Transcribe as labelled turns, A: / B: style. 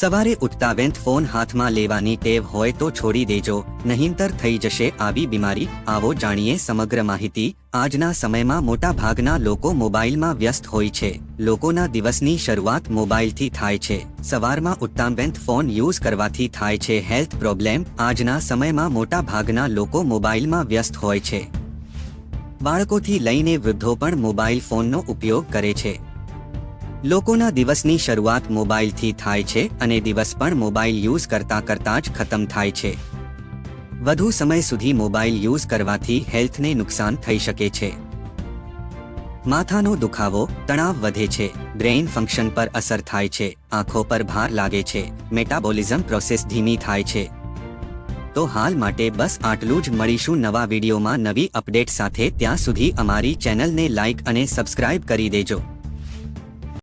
A: સવારે ઉઠતા વેંત ફોન હાથમાં લેવાની ટેવ હોય તો છોડી દેજો, નહીંતર થઈ જશે આવી બીમારી. આવો જાણીએ સમગ્ર માહિતી. આજના સમયમાં મોટા ભાગના લોકો મોબાઈલમાં વ્યસ્ત હોય છે. લોકોના દિવસની શરૂઆત મોબાઈલથી થાય છે. સવારમાં ઉઠતા ફોન યુઝ કરવાથી થાય છે હેલ્થ પ્રોબ્લેમ. આજના સમયમાં મોટા ભાગના લોકો મોબાઈલમાં વ્યસ્ત હોય છે. બાળકોથી લઈને વૃદ્ધો પણ મોબાઈલ ફોનનો ઉપયોગ કરે છે. લોકોના દિવસની શરૂઆત મોબાઈલથી થાય છે અને દિવસ પણ મોબાઈલ યુઝ કરતા કરતા જ ખતમ થાય છે. વધુ સમય સુધી મોબાઈલ યુઝ કરવાથી હેલ્થને નુકસાન થઈ શકે છે. માથાનો દુખાવો, તણાવ વધે છે, બ્રેઇન ફંક્શન પર અસર થાય છે, આંખો પર ભાર લાગે છે, મેટાબોલિઝમ પ્રોસેસ ધીમી થાય છે. તો હાલ માટે બસ આટલું જ. મળીશું નવા વિડીયોમાં નવી અપડેટ સાથે. ત્યાં સુધી અમારી ચેનલને લાઇક અને સબસ્ક્રાઇબ કરી દેજો.